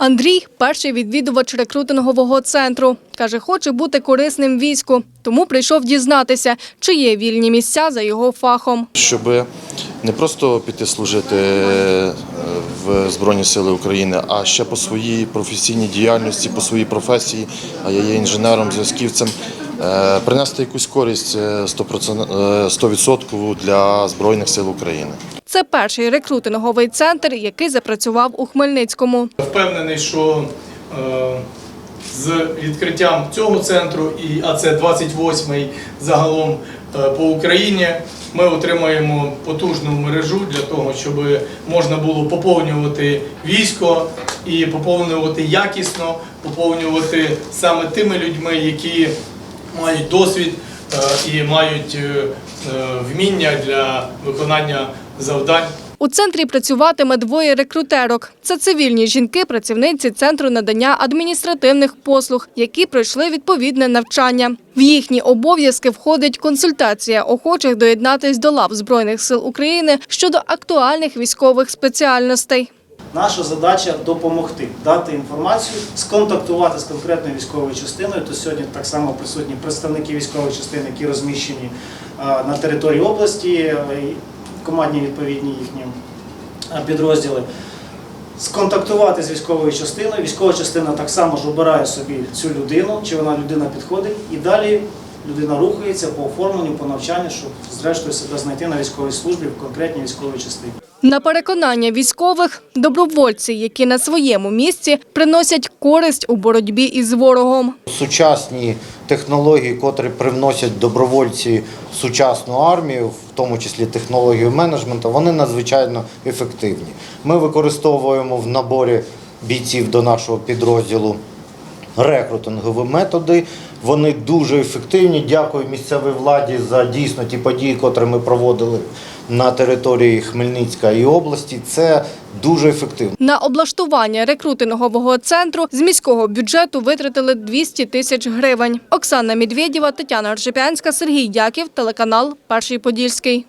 Андрій перший відвідувач рекрутингового центру. Каже, хоче бути корисним війську, тому прийшов дізнатися, чи є вільні місця за його фахом. щоб не просто піти служити е, в Збройні Сили України, а ще по своїй професійній діяльності, по своїй професії, а я є інженером, зв'язківцем, е, принести якусь користь е, 100%, е, 100% для Збройних сил України. Перший рекрутинговий центр, який запрацював у Хмельницькому. Впевнений, що е, з відкриттям цього центру, і, а це 28-й загалом е, по Україні, ми отримаємо потужну мережу для того, щоб можна було поповнювати військо і поповнювати якісно, поповнювати саме тими людьми, які мають досвід і мають е, е, вміння для виконання завдань. У центрі працюватиме двоє рекрутерок. Це цивільні жінки, працівниці центру надання адміністративних послуг, які пройшли відповідне навчання. В їхні обов'язки входить консультація охочих доєднатись до лав Збройних сил України щодо актуальних військових спеціальностей. Наша задача допомогти, дати інформацію, сконтактувати з конкретною військовою частиною. То сьогодні так само присутні представники військових частин, які розміщені е, на території області, е, командні відповідні їхні е, підрозділи. Сконтактувати з військовою частиною. Військова частина так само ж обирає собі цю людину, чи вона людина підходить, і далі людина рухається по оформленню, по навчанню, щоб зрештою себе знайти на військовій службі в конкретній військовій частині. На переконання військових добровольці, які на своєму місці приносять користь у боротьбі із ворогом. Сучасні технології, котрі привносять добровольці в сучасну армію, в тому числі технологію менеджменту, вони надзвичайно ефективні. Ми використовуємо в наборі бійців до нашого підрозділу рекрутингові методи. Вони дуже ефективні. Дякую місцевій владі за дійсно ті події, котрі ми проводили на території Хмельницька і області. Це дуже ефективно. На облаштування рекрутингового центру з міського бюджету витратили 200 тисяч гривень. Оксана Медведєва, Тетяна Аршипянська, Сергій Дяків, телеканал Перший Подільський.